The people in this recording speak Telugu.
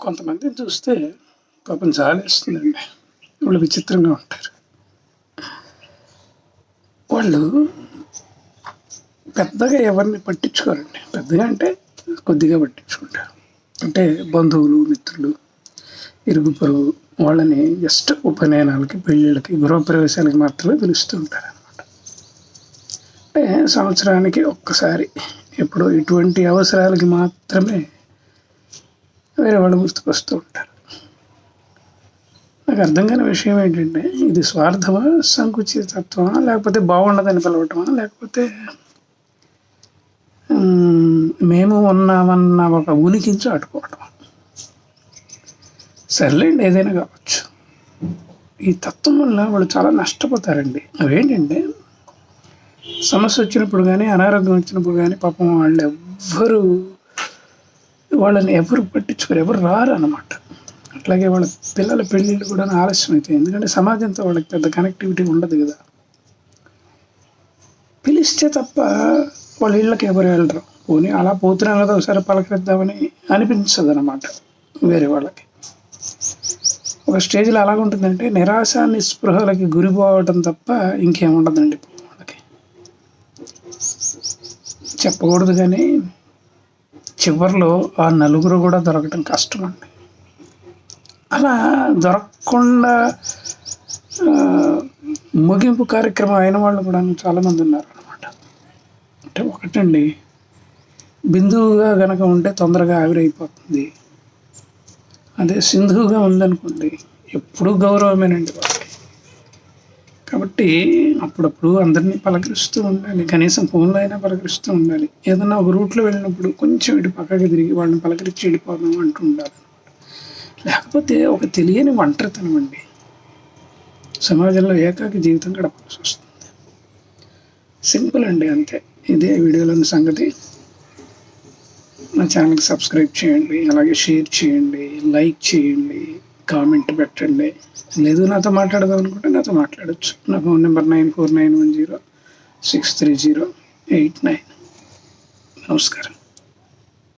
కొంతమందిని చూస్తే పాపం జాలేస్తుందండి. వాళ్ళు విచిత్రంగా ఉంటారు. వాళ్ళు పెద్దగా ఎవరిని పట్టించుకోరండి. పెద్దగా అంటే కొద్దిగా పట్టించుకుంటారు. అంటే బంధువులు మిత్రులు ఇరుగు పొరుగు వాళ్ళని జస్ట్ ఉపనయనాలకి పెళ్ళిళ్ళకి గృహప్రవేశాలకి మాత్రమే పిలుస్తూ ఉంటారు అనమాట అంటే సంవత్సరానికి ఒక్కసారి ఎప్పుడో ఇటువంటి అవసరాలకి మాత్రమే వేరే వాళ్ళు గుర్తుకొస్తూ ఉంటారు. నాకు అర్థం కాని విషయం ఏంటంటే ఇది స్వార్థమా సంకుచితత్వమా లేకపోతే బాగుండదని పిలవటమా లేకపోతే మేము ఉన్నామన్న ఒక ఉనికిని చాటుకోవటం సర్లేండి ఏదైనా కావచ్చు. ఈ తత్వం వల్ల వాళ్ళు చాలా నష్టపోతారండి. అవేంటంటే సమస్య వచ్చినప్పుడు కానీ అనారోగ్యం వచ్చినప్పుడు కానీ పాపం వాళ్ళు ఎవ్వరూ వాళ్ళని ఎవరు పట్టించుకోరు ఎవరు రారు అనమాట అట్లాగే వాళ్ళ పిల్లల పెళ్ళిళ్ళు కూడా ఆలస్యం అవుతాయి ఎందుకంటే సమాజంతో వాళ్ళకి పెద్ద కనెక్టివిటీ ఉండదు కదా. పిలిస్తే తప్ప వాళ్ళ ఇళ్ళకి ఎవరు వెళ్ళరు. పోనీ అలా పోతున్నాం కదా ఒకసారి పలకరిద్దామని అనిపించదు అనమాట వేరే వాళ్ళకి. ఒక స్టేజ్లో అలాగ ఉంటుందంటే నిరాశ నిస్పృహలకి గురిపోవటం తప్ప ఇంకేముండదండి వాళ్ళకి. చెప్పకూడదు కానీ చివరిలో ఆ నలుగురు కూడా దొరకటం కష్టం అండి అలా దొరకకుండా ముగింపు కార్యక్రమం అయిన వాళ్ళు కూడా చాలామంది ఉన్నారు అనమాట అంటే ఒకటండి బిందువుగా గనక ఉంటే తొందరగా ఆవిరైపోతుంది. అదే సింధువుగా ఉందనుకోండి ఎప్పుడూ గౌరవమేనండి కాబట్టి అప్పుడప్పుడు అందరినీ పలకరిస్తూ ఉండాలి. కనీసం ఫోన్లో అయినా పలకరిస్తూ ఉండాలి. ఏదన్నా ఒక రూట్లో వెళ్ళినప్పుడు కొంచెం ఇటు పక్కకి తిరిగి వాళ్ళని పలకరించి వెళ్ళిపోదాం అంటూ ఉండాలి. లేకపోతే ఒక తెలియని ఒంటరితనం అండి. సమాజంలో ఏకాకి జీవితం గడపాల్సి వస్తుంది. సింపుల్ అండి అంతే. ఇదే వీడియోలోని సంగతి. నా ఛానల్కి సబ్స్క్రైబ్ చేయండి. అలాగే షేర్ చేయండి. లైక్ చేయండి. కామెంట్ పెట్టండి. లేదు నాతో మాట్లాడదాం అనుకుంటే నాతో మాట్లాడచ్చు. నా phone number nine four nine one zero six three zero eight nine నమస్కారం.